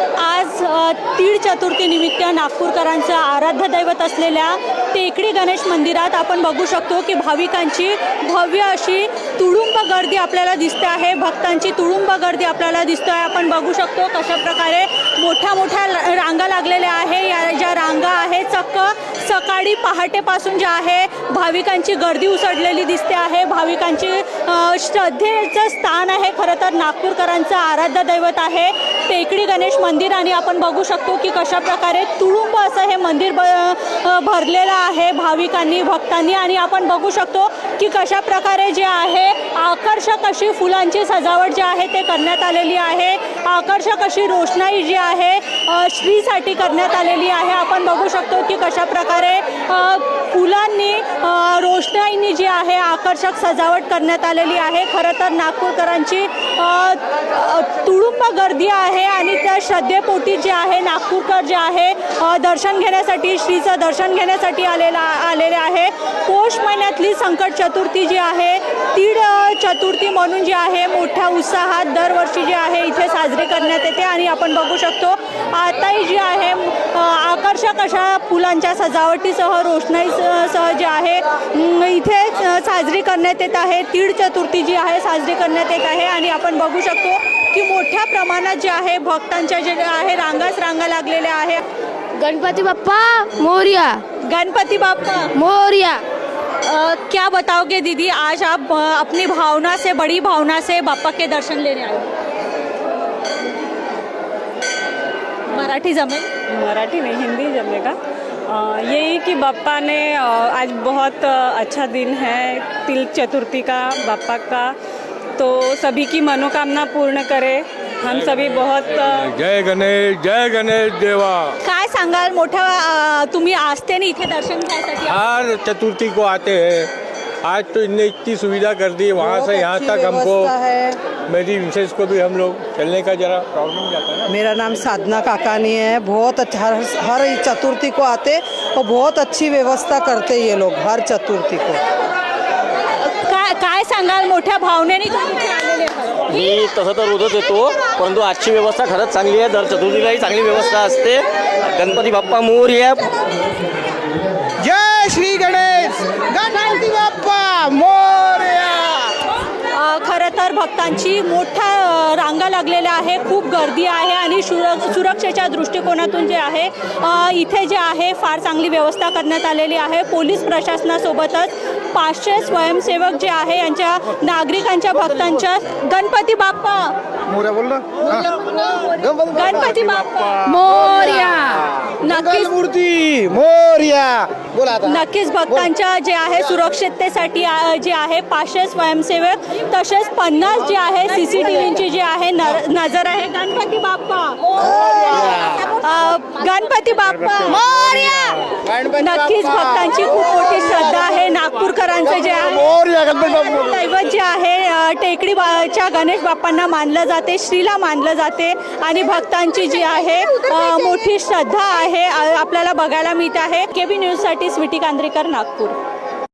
आज तीळ चतुर्थीनिमित्त नागपूरकरांचं आराध्य दैवत असलेल्या टेकडी गणेश मंदिरात आपण बघू शकतो की भाविकांची भव्य अशी तुडुंब गर्दी आपल्याला दिसते आहे. भक्तांची तुडुंब गर्दी आपल्याला दिसतो आहे आपण बघू शकतो कशा प्रकारे मोठ्या मोठ्या रांगा लागलेल्या आहे. या ज्या रांगा आहे चक्क सकाळी पहाटेपासून ज्या आहे भाविकांची गर्दी उसडलेली दिसते आहे. भाविकांची श्रद्धेचं स्थान आहे. खरं तर नागपूरकरांचं आराध्य दैवत आहे. टेकडी गणेश मंदिर आणि आपण बघू शकतो की कशा प्रकारे तुळुंब असं हे मंदिर ब भरलेला आहे भाविकांनी भक्तांनी. आणि आपण बघू शकतो की कशा प्रकारे जे आहे आकर्षक अशी फुलांची सजावट जी आहे ते करण्यात आलेली आहे. आकर्षक अशी रोषणाई जी आहे श्रीसाठी करण्यात आलेली आहे. आपण बघू शकतो की कशा प्रकारे फुलांनी रोषणाईनी जी आहे आकर्षक सजावट करण्यात आलेली आहे. खरं तर नागपूरकरांची अ, तुडुंब गर्दी आहे आणि त्या श्रद्धेपोटी जे आहे नागपूरकर जे आहे दर्शन घेण्यासाठी श्रीचं दर्शन घेण्यासाठी आलेला आलेले आहे. पौष महिन्यातली संकट चतुर्थी जी आहे तीड चतुर्थी म्हणून जी आहे मोठ्या उत्साहात दरवर्षी जी आहे इथे साजरी करण्यात येते आणि आपण बघू शकतो आताही जी आहे आकर्षक अशा फुलांच्या सजावटीसह रोषणाईसह सह जे आहे इथे साजरी करण्यात येत आहे. तीड चतुर्थी जी आहे साजरी करण्यात येत आहे आणि आपण बघू शकतो की मोठ्या प्रमाणात जे आहे भक्तांच्या जे आहे रांगाच रांगा लागलेल्या आहे. गणपति बप्पा मोरिया। गणपति बापा मोरिया। अ, क्या बताओगे दीदी? आज आप अ, अपनी भावना से बड़ी भावना से बापा के दर्शन लेने आए हो? मराठी जमेल? मराठी नहीं हिंदी जमेगा। अ, यही कि बापा ने अ, आज बहुत अ, अच्छा दिन है तिल चतुर्थी का बापा का। तो सभी की मनोकामना पूर्ण करे। हम सभी बहुत अ, जय गणेश जय गणेश देवा। काय सांगाल मोठ्या अ, तुम्ही आस्थेने इथे दर्शन घ्यायसाठी हर चतुर्थी को आते हैं। आज तो इनने इतनी सुविधा कर दी वहाँ से यहाँ तक हमको मेरी विशेष को भी हम लोग चलने का जरा प्रॉब्लम जाता है ना। मेरा नाम साधना काकानी है। बहुत अच्छा हर हर चतुर्थी को आते और बहुत अच्छी व्यवस्था करते ये लोग हर चतुर्थी को। काय सांगाल? मोठ्या भावनेने मी तसं तर रोजच येतो परंतु आजची व्यवस्था खरंच चांगली आहे. दर चतुर्थीलाही चांगली व्यवस्था असते. गणपती बाप्पा मोर या जय श्री गणेश गणपती बाप्पा मोरया अ, खरं तर भक्तांची मोठ्या रांगा लागलेल्या आहे खूप गर्दी आहे आणि सुर सुरक्षेच्या दृष्टिकोनातून जे आहे इथे जे आहे फार चांगली व्यवस्था करण्यात आलेली आहे. पोलीस प्रशासनासोबतच पाचशे स्वयंसेवक जे आहे यांच्या नागरिकांच्या भक्तांच्या गणपती बाप्पा. गणपती बाप्पा. मोरिया. नक्कीच. मूर्ती. मोरया बोला आता. नक्कीच भक्तांच्या जे आहे सुरक्षिततेसाठी जे आहे पाचशे स्वयंसेवक तसेच पन्नास जे आहे सी सी टी व्हीची जी आहे नजर आहे. गणपती बाप्पा. गणपती बाप्पा. नक्कीच. भक्तांची खूप मोठी श्रद्धा आहे. नागपूरकरांचं जे आहे दैवत जे आहे टेकडी बाच्या गणेश बाप्पांना मानलं जाते श्रीला मानलं जाते. आणि भक्तांची जी आहे मोठी श्रद्धा आहे आपल्याला बघायला मिळत आहे. केबी न्यूजसाठी स्वीटी कांद्रेकर नागपूर.